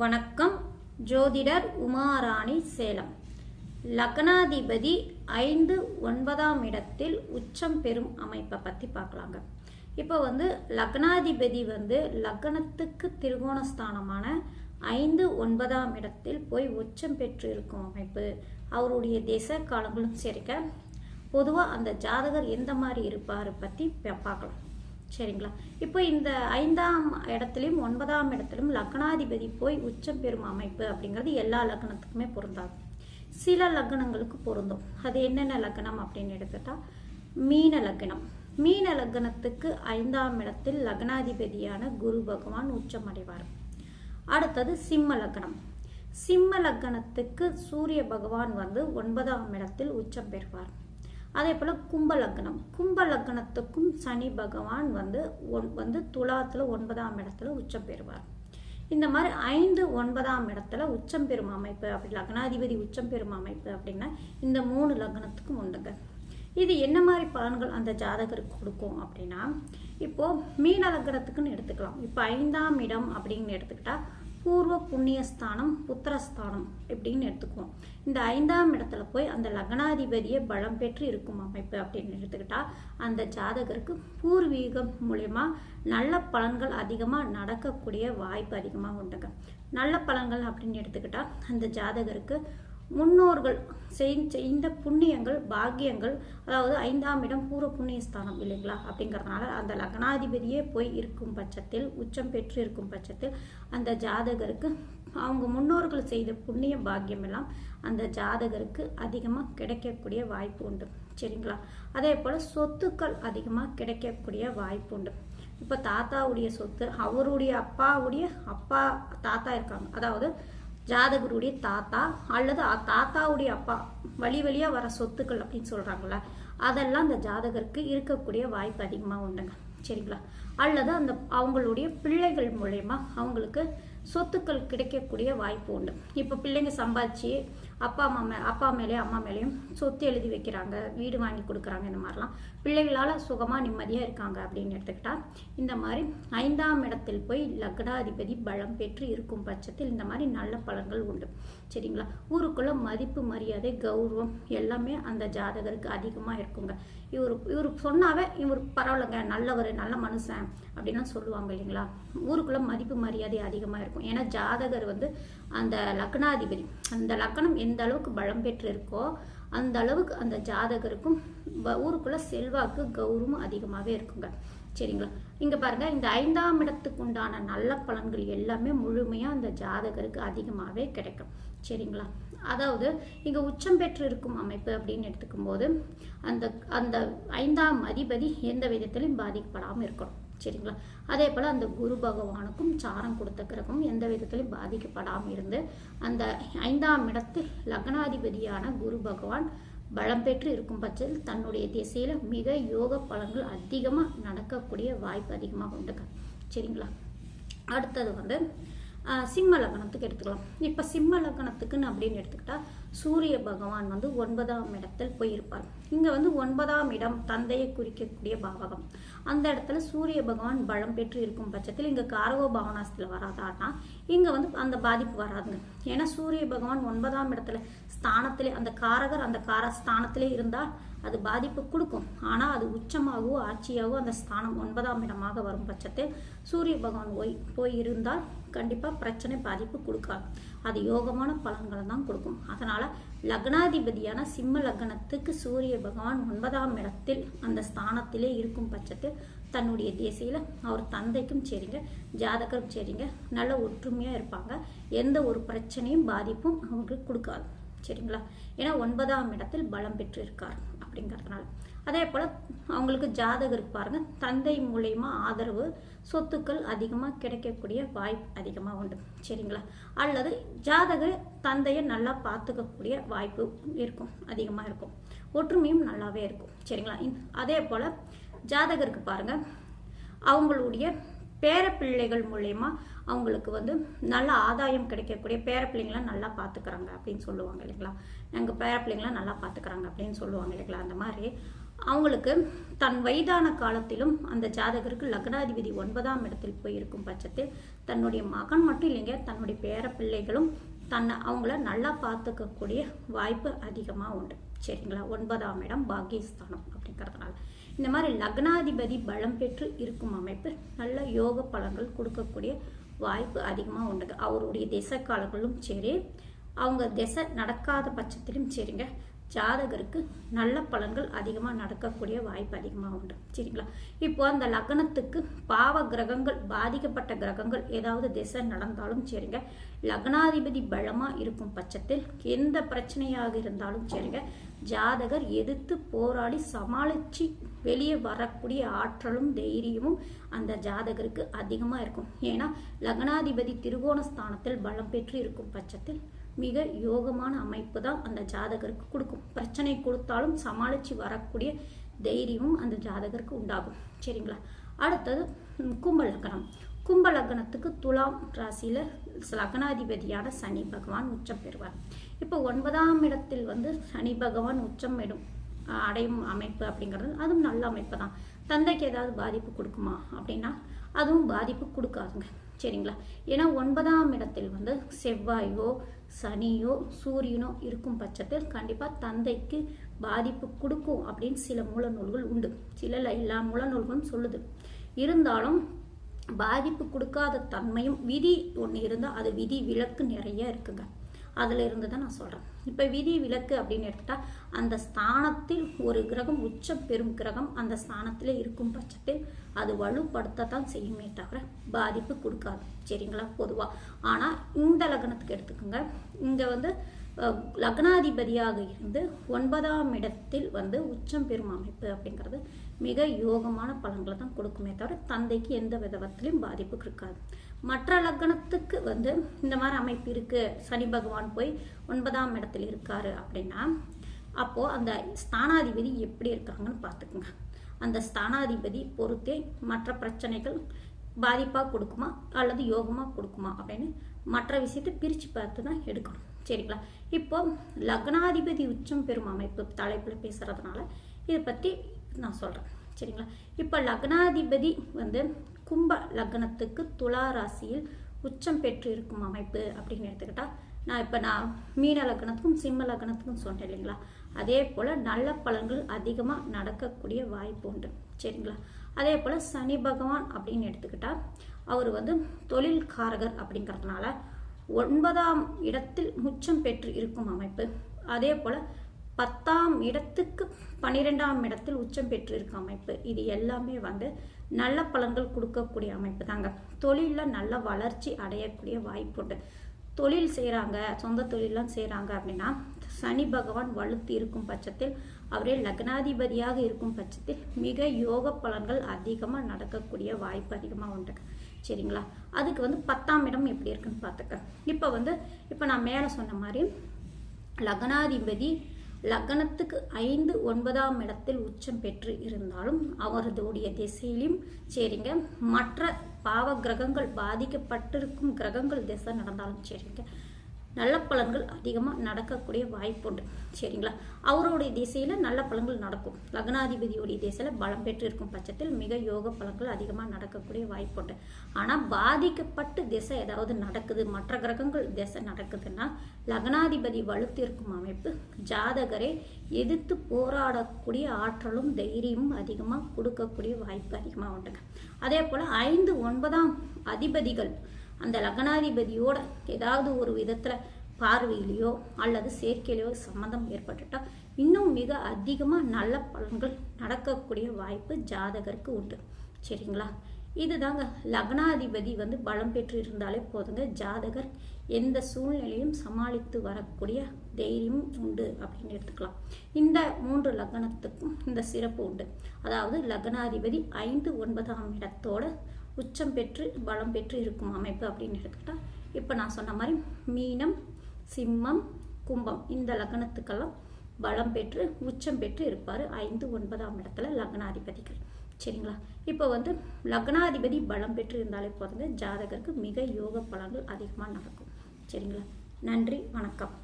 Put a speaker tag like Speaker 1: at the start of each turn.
Speaker 1: வணக்கம். ஜோதிடர் உமாராணி சேலம். லக்னாதிபதி ஐந்து ஒன்பதாம் இடத்தில் உச்சம் பெறும் அமைப்பை பற்றி பார்க்கலாங்க. இப்போ வந்து லக்னாதிபதி வந்து லக்னத்துக்கு திருகோணஸ்தானமான ஐந்து ஒன்பதாம் இடத்தில் போய் உச்சம் பெற்று இருக்கும் அமைப்பு. அவருடைய தேச காலங்களும் சரிக்க பொதுவாக அந்த ஜாதகர் எந்த மாதிரி இருப்பார் பற்றி பார்க்கலாம். சரிங்களா? இப்போ இந்த ஐந்தாம் இடத்துலையும் ஒன்பதாம் இடத்திலும் லக்னாதிபதி போய் உச்சம் பெறும் அமைப்பு அப்படிங்கிறது எல்லா லக்னத்துக்குமே பொருந்தாது. சில லக்னங்களுக்கு பொருந்தும். அது என்னென்ன லக்னம் அப்படின்னு எடுத்துட்டா மீன லக்னம். மீன லக்னத்துக்கு ஐந்தாம் இடத்தில் லக்னாதிபதியான குரு பகவான் உச்சம் அடைவார் அடுத்தது சிம்ம லக்னம். சிம்ம லக்னத்துக்கு சூரிய பகவான் வந்து ஒன்பதாம் இடத்தில் உச்சம் பெறுவார். அதே போல் கும்ப லக்னம் கும்ப லக்னத்துக்கும் சனி பகவான் வந்து ஒன் வந்து துலாத்தில் ஒன்பதாம் இடத்துல உச்சம் பெறுவார். இந்த மாதிரி ஐந்து ஒன்பதாம் இடத்துல உச்சம் பெறும் அமைப்பு அப்படி லக்னாதிபதி உச்சம் பெறும் அமைப்பு அப்படின்னா இந்த மூணு லக்னத்துக்கும் உண்டுங்க. இது என்ன மாதிரி பலன்கள் அந்த ஜாதகருக்கு கொடுக்கும் அப்படின்னா இப்போது மீன லக்னத்துக்குன்னு எடுத்துக்கலாம். இப்போ ஐந்தாம் இடம் அப்படின்னு எடுத்துக்கிட்டால் பூர்வ புண்ணியஸ்தானம் புத்திரஸ்தானம் இப்படின்னு எடுத்துக்குவோம். இந்த ஐந்தாம் இடத்துல போய் அந்த லக்னாதிபதியை பலம் பெற்று இருக்கும் அமைப்பு அப்படின்னு எடுத்துக்கிட்டா அந்த ஜாதகருக்கு பூர்வீகம் மூலயமா நல்ல பலன்கள் அதிகமாக நடக்கக்கூடிய வாய்ப்பு அதிகமாக உண்டுங்க. நல்ல பலன்கள் அப்படின்னு எடுத்துக்கிட்டா அந்த ஜாதகருக்கு முன்னோர்கள் செய்த புண்ணியங்கள் பாக்கியங்கள் அதாவது ஐந்தாம் இடம் பூர்வ புண்ணிய ஸ்தானம் இல்லைங்களா? அப்படிங்கிறதுனால அந்த லக்னாதிபதியே போய் இருக்கும் பட்சத்தில் உச்சம் பெற்று இருக்கும் பட்சத்தில் அந்த ஜாதகருக்கு அவங்க முன்னோர்கள் செய்த புண்ணிய பாக்கியம் எல்லாம் அந்த ஜாதகருக்கு அதிகமாக கிடைக்கக்கூடிய வாய்ப்பு உண்டு. சரிங்களா? அதே போல் சொத்துக்கள் அதிகமாக கிடைக்கக்கூடிய வாய்ப்பு உண்டு. இப்போ தாத்தாவுடைய சொத்து அவருடைய அப்பாவுடைய அப்பா தாத்தா இருக்காங்க. அதாவது ஜாதகருடைய தாத்தா அல்லது தாத்தாவுடைய அப்பா வழி வழியாக வர சொத்துக்கள் அப்படின்னு சொல்கிறாங்கள அதெல்லாம் அந்த ஜாதகருக்கு இருக்கக்கூடிய வாய்ப்பு அதிகமாக உண்டுங்க. சரிங்களா? அல்லது அந்த அவங்களுடைய பிள்ளைகள் மூலயமா அவங்களுக்கு சொத்துக்கள் கிடைக்கக்கூடிய வாய்ப்பு உண்டு. இப்போ பிள்ளைங்க சம்பாதிச்சு அப்பா அம்மா மே அப்பா மேலேயும் அம்மா மேலேயும் சொத்து எழுதி வைக்கிறாங்க வீடு வாங்கி கொடுக்குறாங்க இந்த மாதிரிலாம். பிள்ளைகளால் சுகமாக நிம்மதியாக இருக்காங்க அப்படின்னு எடுத்துக்கிட்டா இந்த மாதிரி ஐந்தாம் இடத்தில் போய் லக்னாதிபதி பலம் பெற்று இருக்கும் பட்சத்தில் இந்த மாதிரி நல்ல பலன்கள் உண்டு. சரிங்களா? ஊருக்குள்ள மதிப்பு மரியாதை கௌரவம் எல்லாமே அந்த ஜாதகருக்கு அதிகமாக இருக்குங்க. இவர் இவர் சொன்னாவே இவர் பரவாயில்லைங்க நல்லவர் நல்ல மனுஷன் அப்படின்லாம் சொல்லுவாங்க இல்லைங்களா? ஊருக்குள்ள மதிப்பு மரியாதை அதிகமாக இருக்கும். ஏன்னா ஜாதகர் வந்து அந்த லக்னாதிபதி அந்த லக்னம் எந்த அளவுக்கு பலம் பெற்று இருக்கோ அந்த அளவுக்கு அந்த ஜாதகருக்கும் ஊருக்குள்ள செல்வாக்கு கௌரவம் அதிகமாகவே இருக்குங்க. சரிங்களா? இங்கே பாருங்க இந்த ஐந்தாம் இடத்துக்கு உண்டான நல்ல பலன்கள் எல்லாமே முழுமையாக அந்த ஜாதகருக்கு அதிகமாகவே கிடைக்கும். சரிங்களா? அதாவது இங்கே உச்சம் பெற்று இருக்கும் அமைப்பு அப்படின்னு எடுத்துக்கும் போது அந்த அந்த ஐந்தாம் அதிபதி எந்த விதத்திலையும் பாதிக்கப்படாமல் இருக்கணும். சரிங்களா? அதே போல் அந்த குரு பகவானுக்கும் சாரம் கொடுத்த கிரகம் எந்த விதத்திலையும் பாதிக்கப்படாமல் இருந்து அந்த ஐந்தாம் இடத்து லக்னாதிபதியான குரு பகவான் பலம் பெற்று இருக்கும் பட்சத்தில் தன்னுடைய திசையில் மிக யோக பலன்கள் அதிகமாக நடக்கக்கூடிய வாய்ப்பு அதிகமாக உண்டுங்க சரிங்களா? அடுத்தது வந்து சிம்ம லக்னத்துக்கு எடுத்துக்கலாம். இப்போ சிம்ம லக்னத்துக்குன்னு அப்படின்னு எடுத்துக்கிட்டால் சூரிய பகவான் வந்து ஒன்பதாம் இடத்தில் போயிருப்பார். இங்கே வந்து ஒன்பதாம் இடம் தந்தையை குறிக்கக்கூடிய பாவகம். அந்த இடத்துல சூரிய பகவான் பலம் பெற்று இருக்கும் பட்சத்தில் இங்கே காரகோ பவனாசத்தில் வராதான்னா இங்கே வந்து அந்த பாதிப்பு வராதுங்க. ஏன்னா சூரிய பகவான் ஒன்பதாம் இடத்துல ஸ்தானத்திலே அந்த காரகர் அந்த கார ஸ்தானத்திலே இருந்தால் அது பாதிப்பு கொடுக்கும். ஆனால் அது உச்சமாகவோ ஆட்சியாகவோ அந்த ஸ்தானம் ஒன்பதாம் இடமாக வரும் பட்சத்தில் சூரிய பகவான் போய் போய் இருந்தால் கண்டிப்பாக பிரச்சனை பாதிப்பு கொடுக்காது. அது யோகமான பலன்களை தான் கொடுக்கும். அதனால் லக்னாதிபதியான சிம்ம லக்னத்துக்கு சூரிய பகவான் ஒன்பதாம் இடத்தில் அந்த ஸ்தானத்திலே இருக்கும் பட்சத்தில் தன்னுடைய திசையில் அவர் தந்தைக்கும் சரிங்க ஜாதகரும் சரிங்க நல்ல ஒற்றுமையாக இருப்பாங்க. எந்த ஒரு பிரச்சனையும் பாதிப்பும் அவங்களுக்கு கொடுக்காது. சரிங்களா? ஏன்னா ஒன்பதாம் இடத்தில் பலம் பெற்று இருக்கார் அப்படிங்கிறதுனால. அதே போல் அவங்களுக்கு ஜாதகர் பாருங்கள் தந்தை மூலயமா ஆதரவு சொத்துக்கள் அதிகமாக கிடைக்கக்கூடிய வாய்ப்பு அதிகமாக உண்டு. சரிங்களா? அல்லது ஜாதகர் தந்தையை நல்லா பார்த்துக்கக்கூடிய வாய்ப்பு இருக்கும் அதிகமாக இருக்கும். ஒற்றுமையும் நல்லாவே இருக்கும். சரிங்களா? அதே போல் ஜாதகருக்கு பாருங்கள் அவங்களுடைய பேர பிள்ளைகள் மூலயமா அவங்களுக்கு வந்து நல்ல ஆதாயம் கிடைக்கக்கூடிய பேர பிள்ளைங்களாம் நல்லா பார்த்துக்கிறாங்க அப்படின்னு சொல்லுவாங்க இல்லைங்களா? எங்கள் பேர பிள்ளைங்களாம் நல்லா பார்த்துக்கிறாங்க அப்படின்னு சொல்லுவாங்க இல்லைங்களா? அந்த மாதிரி அவங்களுக்கு தன் வயதான காலத்திலும் அந்த ஜாதகருக்கு லக்னாதிபதி ஒன்பதாம் இடத்தில் போயிருக்கும் பட்சத்தில் தன்னுடைய மகன் மட்டும் இல்லைங்க தன்னுடைய பேர பிள்ளைகளும் தன்னை அவங்கள நல்லா பார்த்துக்கக்கூடிய வாய்ப்பு அதிகமாக உண்டு. சரிங்களா? ஒன்பதாம் இடம் பாக்கியஸ்தானம் அப்படிங்கிறதுனால. இந்த மாதிரி லக்னாதிபதி பலம் பெற்று இருக்கும் அமைப்பு நல்ல யோக பலன்கள் கொடுக்கக்கூடிய வாய்ப்பு அதிகமாக உண்டுங்க அவருடைய திசை காலங்களும் சரி அவங்க திசை நடக்காத பட்சத்திலும் சரிங்க. ஜாதகருக்கு நல்ல பலன்கள் அதிகமாக நடக்கக்கூடிய வாய்ப்பு அதிகமாக உண்டு. சரிங்களா? இப்போ அந்த லக்னத்துக்கு பாவ கிரகங்கள் பாதிக்கப்பட்ட கிரகங்கள் ஏதாவது திசை நடந்தாலும் சரிங்க. லக்னாதிபதி பலமாக இருக்கும் பட்சத்தில் எந்த பிரச்சனையாக இருந்தாலும் சரிங்க. ஜாதகர் எதிர்த்து போராடி சமாளித்து வெளியே வரக்கூடிய ஆற்றலும் தைரியமும் அந்த ஜாதகருக்கு அதிகமாக இருக்கும். ஏன்னா லக்னாதிபதி திருகோண ஸ்தானத்தில் பலம் பெற்று இருக்கும் பட்சத்தில் மிக யோகமான அமைப்பு தான் அந்த ஜாதகருக்கு கொடுக்கும். பிரச்சனை கொடுத்தாலும் சமாளித்து வரக்கூடிய தைரியமும் அந்த ஜாதகருக்கு உண்டாகும். சரிங்களா? அடுத்தது கும்ப லக்னம். கும்ப லக்னத்துக்கு துலாம் ராசியில் லக்னாதிபதியான சனி பகவான் உச்சம் பெறுவார். இப்போ ஒன்பதாம் இடத்தில் வந்து சனி பகவான் உச்சம் இடும் அடையும் அமைப்பு அப்படிங்கிறது அதுவும் நல்ல அமைப்பு தான் தந்தைக்கு ஏதாவது பாதிப்பு கொடுக்குமா அப்படின்னா அதுவும் பாதிப்பு கொடுக்காதுங்க. சரிங்களா? ஏன்னா ஒன்பதாம் இடத்தில் வந்து செவ்வாயோ சனியோ சூரியனோ இருக்கும் பட்சத்தில் கண்டிப்பாக தந்தைக்கு பாதிப்பு கொடுக்கும் அப்படின்னு சில மூல நூல்கள் உண்டு. சில எல்லா மூல நூல்களும் சொல்லுது. இருந்தாலும் பாதிப்பு கொடுக்காத தன்மையும் விதி ஒன்று இருந்தால் அது விதி விலக்கு நிறைய இருக்குங்க. அதில் இருந்து தான் நான் சொல்கிறேன் இப்போ விதி விலக்கு அப்படின்னு எடுத்துட்டா அந்த ஸ்தானத்தில் ஒரு கிரகம் உச்ச பெரும் கிரகம் அந்த ஸ்தானத்தில் இருக்கும் பட்சத்தில் அது வலுப்படுத்தத்தான் செய்யுமே தவிர பாதிப்பு கொடுக்காது. சரிங்களா? பொதுவாக ஆனால் இந்த லக்னத்துக்கு எடுத்துக்கோங்க. இங்கே வந்து லக்னாதிபதியாக இருந்து ஒன்பதாம் இடத்தில் வந்து உச்சம் பெறும் அமைப்பு அப்படிங்கிறது மிக யோகமான பலன்களை தான் கொடுக்குமே தவிர தந்தைக்கு எந்த விதத்திலையும் பாதிப்பு இருக்காது. மற்ற லக்னத்துக்கு வந்து இந்த மாதிரி அமைப்பு இருக்குது சனி பகவான் போய் ஒன்பதாம் இடத்தில் இருக்காரு அப்படின்னா அப்போது அந்த ஸ்தானாதிபதி எப்படி இருக்காங்கன்னு பார்த்துக்குங்க. அந்த ஸ்தானாதிபதி பொறுத்தே மற்ற பிரச்சனைகள் பாதிப்பாக கொடுக்குமா அல்லது யோகமாக கொடுக்குமா அப்படின்னு மற்ற விஷயத்தை பிரித்து பார்த்து தான் எடுக்கணும். சரிங்களா? இப்போ லக்னாதிபதி உச்சம் பெறும் அமைப்பு தலைப்பில் பேசுகிறதுனால இதை பற்றி நான் சொல்கிறேன் சரிங்களா? இப்போ லக்னாதிபதி வந்து கும்ப லக்னத்துக்கு துலா ராசியில் உச்சம் பெற்று இருக்கும் அமைப்பு அப்படின்னு எடுத்துக்கிட்டால் நான் இப்போ நான் மீன லக்னத்துக்கும் சிம்ம லக்னத்துக்கும் சொன்னேன் இல்லைங்களா? அதே போல் நல்ல பலன்கள் அதிகமாக நடக்கக்கூடிய வாய்ப்பு உண்டு. சரிங்களா? அதே போல் சனி பகவான் அப்படின்னு எடுத்துக்கிட்டால் அவர் வந்து தொழில்காரகர் அப்படிங்கிறதுனால ஒன்பதாம் இடத்தில் உச்சம் பெற்று இருக்கும் அமைப்பு. அதே போல் பத்தாம் இடத்துக்கு பன்னிரெண்டாம் இடத்தில் உச்சம் பெற்று இருக்கும் அமைப்பு. இது எல்லாமே வந்து நல்ல பலன்கள் கொடுக்கக்கூடிய அமைப்பு தாங்க. தொழிலில் நல்ல வளர்ச்சி அடையக்கூடிய வாய்ப்பு உண்டு. தொழில் செய்கிறாங்க சொந்த தொழிலெலாம் செய்கிறாங்க அப்படின்னா சனி பகவான் வலுத்து இருக்கும் பட்சத்தில் அவரே லக்னாதிபதியாக இருக்கும் பட்சத்தில் மிக யோக பலன்கள் அதிகமாக நடக்கக்கூடிய வாய்ப்பு அதிகமாக உண்டு. சரிங்களா? அதுக்கு வந்து பத்தாம் இடம் எப்படி இருக்குன்னு பார்த்துக்க. இப்போ வந்து இப்போ நான் மேலே சொன்ன மாதிரி லக்னாதிபதி லக்னத்துக்கு ஐந்து ஒன்பதாம் இடத்தில் உச்சம் பெற்று இருந்தாலும் அவரதுடைய திசையிலும் சரிங்க மற்ற பாவ கிரகங்கள் பாதிக்கப்பட்டிருக்கும் கிரகங்கள் திசை நடந்தாலும் சரிங்க. நல்ல பலன்கள் அதிகமாக நடக்கக்கூடிய வாய்ப்புண்டு. சரிங்களா? அவருடைய திசையில் நல்ல பலன்கள் நடக்கும். லக்னாதிபதியுடைய திசையில் பலம் பெற்று இருக்கும் பட்சத்தில் மிக யோக பலன்கள் அதிகமாக நடக்கக்கூடிய வாய்ப்புண்டு. ஆனால் பாதிக்கப்பட்டு திசை ஏதாவது நடக்குது மற்ற கிரகங்கள் திசை நடக்குதுன்னா லக்னாதிபதி வலுத்திருக்கும் அமைப்பு ஜாதகரை எதிர்த்து போராடக்கூடிய ஆற்றலும் தைரியமும் அதிகமாக கொடுக்கக்கூடிய வாய்ப்பு அதிகமாக உண்டுங்க. அதே போல் ஐந்து ஒன்பதாம் அதிபதிகள் அந்த லக்னாதிபதியோட ஏதாவது ஒரு விதத்தில் பார்வையிலையோ அல்லது சேர்க்கையிலையோ சம்மந்தம் ஏற்பட்டுட்டால் இன்னும் மிக அதிகமாக நல்ல பலன்கள் நடக்கக்கூடிய வாய்ப்பு ஜாதகருக்கு உண்டு. சரிங்களா? இதுதாங்க. லக்னாதிபதி வந்து பலம் பெற்று இருந்தாலே போதுங்க. ஜாதகர் எந்த சூழ்நிலையும் சமாளித்து வரக்கூடிய தைரியமும் உண்டு அப்படின்னு எடுத்துக்கலாம். இந்த மூன்று லக்னத்துக்கும் இந்த சிறப்பு உண்டு. அதாவது லக்னாதிபதி ஐந்து ஒன்பதாம் இடத்தோட உச்சம் பெற்று பலம் பெற்று இருக்கும் அமைப்பு அப்படின்னு எடுத்துக்கிட்டா இப்போ நான் சொன்ன மாதிரி மீனம் சிம்மம் கும்பம் இந்த லக்னத்துக்கெல்லாம் பலம் பெற்று உச்சம் பெற்று இருப்பார் ஐந்து ஒன்பதாம் இடத்துல லக்னாதிபதிகள். சரிங்களா? இப்போ வந்து லக்னாதிபதி பலம் பெற்று இருந்தாலே போதுங்க. ஜாதகருக்கு மிக யோக பலங்கள் அதிகமாக நடக்கும். சரிங்களா? நன்றி வணக்கம்.